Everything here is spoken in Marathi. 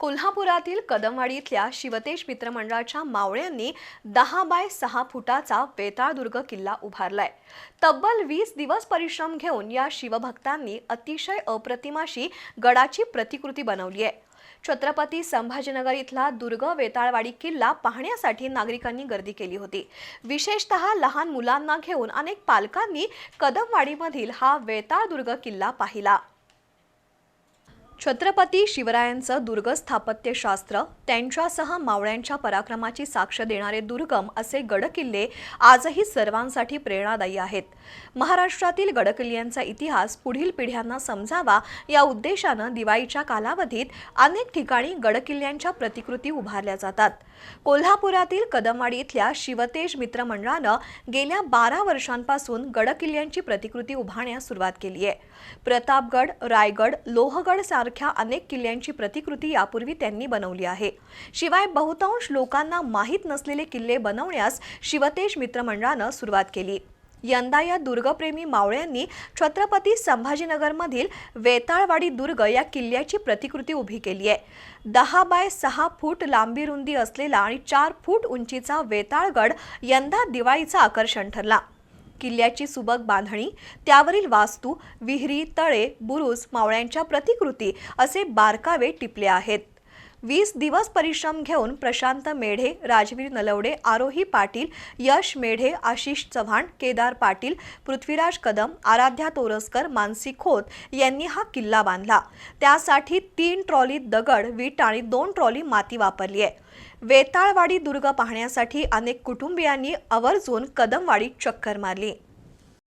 कोल्हापुरातील कदमवाडी इथल्या शिवतेश मित्रमंडळाच्या मावळ्यांनी दहा बाय सहा फुटाचा वेताळदुर्ग किल्ला उभारलाय. तब्बल वीस दिवस परिश्रम घेऊन या शिवभक्तांनी अतिशय अप्रतिमाशी गडाची प्रतिकृती बनवली आहे. छत्रपती संभाजीनगर इथला दुर्ग वेताळवाडी किल्ला पाहण्यासाठी नागरिकांनी गर्दी केली होती. विशेषतः लहान मुलांना घेऊन अनेक पालकांनी कदमवाडीमधील हा वेताळदुर्ग किल्ला पाहिला. छत्रपती शिवरायांचं दुर्ग स्थापत्यशास्त्र त्यांच्यासह मावळ्यांच्या पराक्रमाची साक्ष देणारे दुर्गम असे गडकिल्ले आजही सर्वांसाठी प्रेरणादायी आहेत. महाराष्ट्रातील गडकिल्ल्यांचा इतिहास पुढील पिढ्यांना समजावा या उद्देशानं दिवाळीच्या कालावधीत अनेक ठिकाणी गडकिल्ल्यांच्या प्रतिकृती उभारल्या जातात. कोल्हापुरातील कदमवाडी इथल्या शिवतेज मित्रमंडळानं गेल्या बारा वर्षांपासून गडकिल्ल्यांची प्रतिकृती उभारण्यास सुरुवात केली आहे प्रतापगड रायगड लोहगड सारख्या अनेक किल्ल्यांची प्रतिकृती यापूर्वी त्यांनी बनवली आहे. शिवाय बहुतांश लोकांना माहीत नसलेले किल्ले बनवण्यास शिवतेश मित्रमंडळानं सुरुवात केली. यंदा या दुर्गप्रेमी मावळ्यांनी छत्रपती संभाजीनगरमधील वेताळवाडी दुर्ग या किल्ल्याची प्रतिकृती उभी केली आहे. दहा बाय सहा फूट लांबी रुंदी असलेला आणि चार फूट उंचीचा वेताळगड यंदा दिवाळीचं आकर्षण ठरला. किल्ल्याची सुबक बांधणी त्यावरील वास्तू विहिरी तळे बुरुज मावळ्यांच्या प्रतिकृती असे बारकावे टिपले आहेत. वीस दिवस परिश्रम घेऊन प्रशांत मेढे राजवीर नलवडे आरोही पाटील यश मेढे आशिष चव्हाण केदार पाटील पृथ्वीराज कदम आराध्या तोरसकर मानसी खोत यांनी हा किल्ला बांधला. त्यासाठी तीन ट्रॉली दगड वीट आणि दोन ट्रॉली माती वापरली आहे. वेताळवाडी दुर्ग पाहण्यासाठी अनेक कुटुंबियांनी आवर्जून कदमवाडीत चक्कर मारली.